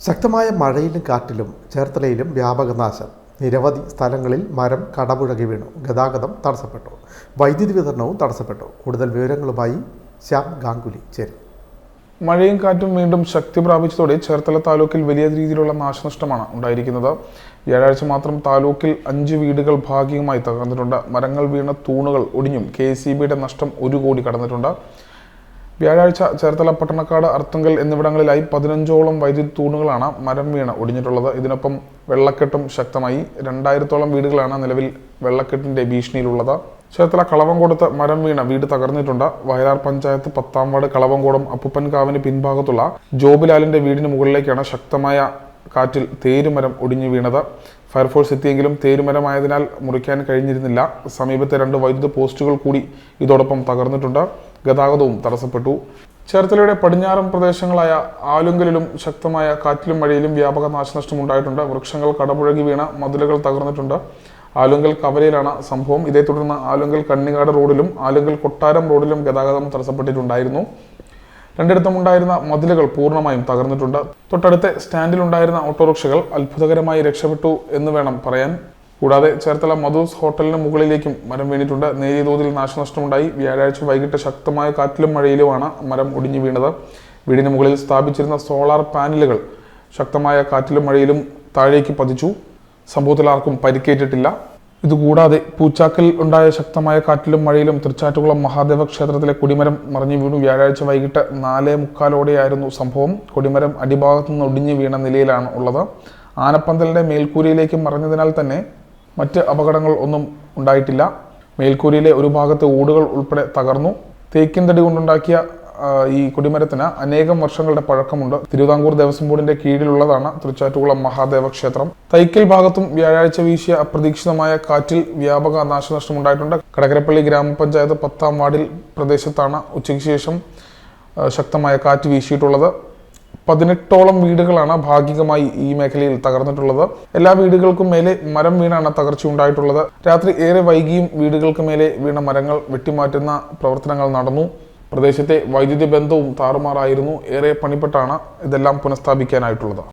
ശക്തമായ മഴയിലും കാറ്റിലും ചേർത്തലയിലും വ്യാപക നാശം. നിരവധി സ്ഥലങ്ങളിൽ മരം കടപുഴകി വീണു. ഗതാഗതം തടസ്സപ്പെട്ടു. വൈദ്യുതി വിതരണവും തടസ്സപ്പെട്ടു. കൂടുതൽ വിവരങ്ങളുമായി ശ്യാം ഗാംഗുലി ചേരും. മഴയും കാറ്റും വീണ്ടും ശക്തി പ്രാപിച്ചതോടെ ചേർത്തല താലൂക്കിൽ വലിയ രീതിയിലുള്ള നാശനഷ്ടമാണ് ഉണ്ടായിരിക്കുന്നത്. വ്യാഴാഴ്ച മാത്രം താലൂക്കിൽ അഞ്ച് വീടുകൾ ഭാഗികമായി തകർന്നിട്ടുണ്ട്. മരങ്ങൾ വീണ തൂണുകൾ ഒടിഞ്ഞും കെ സി ബിയുടെ നഷ്ടം ഒരു കോടി കടന്നിട്ടുണ്ട്. വ്യാഴാഴ്ച ചേർത്തല പട്ടണക്കാട് അർത്തുങ്കൽ എന്നിവിടങ്ങളിലായി പതിനഞ്ചോളം വൈദ്യുതി തൂണുകളാണ് മരം വീണ് ഒടിഞ്ഞിട്ടുള്ളത്. ഇതിനൊപ്പം വെള്ളക്കെട്ടും ശക്തമായി. രണ്ടായിരത്തോളം വീടുകളാണ് നിലവിൽ വെള്ളക്കെട്ടിന്റെ ഭീഷണിയിലുള്ളത്. ചേർത്തല കളവങ്കോടത്ത് മരം വീണ വീട് തകർന്നിട്ടുണ്ട്. വയലാർ പഞ്ചായത്ത് പത്താം വാർഡ് കളവങ്കോടം അപ്പുപ്പൻകാവിന് പിൻഭാഗത്തുള്ള ജോബിലാലിന്റെ വീടിന് മുകളിലേക്കാണ് ശക്തമായ കാറ്റിൽ തേരുമരം ഒടിഞ്ഞു വീണത്. ഫയർഫോഴ്സ് എത്തിയെങ്കിലും തേരുമരമായതിനാൽ മുറിക്കാൻ കഴിഞ്ഞിരുന്നില്ല. സമീപത്തെ രണ്ട് വൈദ്യുത പോസ്റ്റുകൾ കൂടി ഇതോടൊപ്പം തകർന്നിട്ടുണ്ട്. ഗതാഗതവും തടസ്സപ്പെട്ടു. ചേർത്തലയുടെ പടിഞ്ഞാറൻ പ്രദേശങ്ങളായ ആലുങ്കലിലും ശക്തമായ കാറ്റിലും മഴയിലും വ്യാപക നാശനഷ്ടം ഉണ്ടായിട്ടുണ്ട് വൃക്ഷങ്ങൾ കടപുഴകി വീണ മതിലുകൾ തകർന്നിട്ടുണ്ട്. ആലുങ്കൽ കവലയിലാണ് സംഭവം. ഇതേ തുടർന്ന് ആലുങ്കൽ കണ്ണികാട് റോഡിലും ആലുങ്കൽ കൊട്ടാരം റോഡിലും ഗതാഗതം തടസ്സപ്പെട്ടിട്ടുണ്ടായിരുന്നു. രണ്ടിടത്തും ഉണ്ടായിരുന്ന മതിലുകൾ പൂർണമായും തകർന്നിട്ടുണ്ട്. തൊട്ടടുത്ത സ്റ്റാൻഡിലുണ്ടായിരുന്ന ഓട്ടോറിക്ഷകൾ അത്ഭുതകരമായി രക്ഷപ്പെട്ടു എന്ന് വേണം പറയാൻ. കൂടാതെ ചേർത്തല മധുസ് ഹോട്ടലിന് മുകളിലേക്കും മരം വീണിട്ടുണ്ട്. നേരിയ തോതിൽ നാശനഷ്ടമുണ്ടായി. വ്യാഴാഴ്ച വൈകിട്ട് ശക്തമായ കാറ്റിലും മഴയിലുമാണ് മരം ഒടിഞ്ഞു വീണത്. വീടിന് മുകളിൽ സ്ഥാപിച്ചിരുന്ന സോളാർ പാനലുകൾ ശക്തമായ കാറ്റിലും മഴയിലും താഴേക്ക് പതിച്ചു. സംഭവത്തിൽ ആർക്കും പരിക്കേറ്റിട്ടില്ല. ഇതുകൂടാതെ പൂച്ചാക്കൽ ഉണ്ടായ ശക്തമായ കാറ്റിലും മഴയിലും തൃച്ചാറ്റുകുളം മഹാദേവ ക്ഷേത്രത്തിലെ കൊടിമരം മറിഞ്ഞു വീണു. വ്യാഴാഴ്ച വൈകിട്ട് നാലേ മുക്കാലോടെയായിരുന്നു സംഭവം. കൊടിമരം അടിഭാഗത്തു നിന്ന് ഒടിഞ്ഞു വീണ നിലയിലാണ് ഉള്ളത്. ആനപ്പന്തലിന്റെ മേൽക്കൂരയിലേക്ക് മറിഞ്ഞതിനാൽ തന്നെ മറ്റ് അപകടങ്ങൾ ഒന്നും ഉണ്ടായിട്ടില്ല. മേൽക്കൂരയിലെ ഒരു ഭാഗത്ത് ഊടുകൾ ഉൾപ്പെടെ തകർന്നു. തേക്കിൻ തടി കൊണ്ടുണ്ടാക്കിയ ഈ കൊടിമരത്തിന് അനേകം വർഷങ്ങളുടെ പഴക്കമുണ്ട്. തിരുവിതാംകൂർ ദേവസ്വം ബോർഡിന്റെ കീഴിലുള്ളതാണ് തൃച്ചാറ്റുകുളം മഹാദേവ ക്ഷേത്രം. തൈക്കൽ ഭാഗത്തും വ്യാഴാഴ്ച വീശിയ അപ്രതീക്ഷിതമായ കാറ്റിൽ വ്യാപക നാശനഷ്ടം ഉണ്ടായിട്ടുണ്ട് കടകരപ്പള്ളി ഗ്രാമപഞ്ചായത്ത് പത്താം വാർഡിൽ പ്രദേശത്താണ് ഉച്ചയ്ക്ക് ശേഷം ശക്തമായ കാറ്റ് വീശിയിട്ടുള്ളത്. പതിനെട്ടോളം വീടുകളാണ് ഭാഗികമായി ഈ മേഖലയിൽ തകർന്നിട്ടുള്ളത്. എല്ലാ വീടുകൾക്കും മേലെ മരം വീണാണ് തകർച്ച ഉണ്ടായിട്ടുള്ളത്. രാത്രി ഏറെ വൈകിയും വീടുകൾക്ക് മേലെ വീണ മരങ്ങൾ വെട്ടിമാറ്റുന്ന പ്രവർത്തനങ്ങൾ നടന്നു. പ്രദേശത്തെ വൈദ്യുതി ബന്ധവും താറുമാറായിരുന്നു. ഏറെ പണിപ്പെട്ടാണ് ഇതെല്ലാം പുനഃസ്ഥാപിക്കാനായിട്ടുള്ളത്.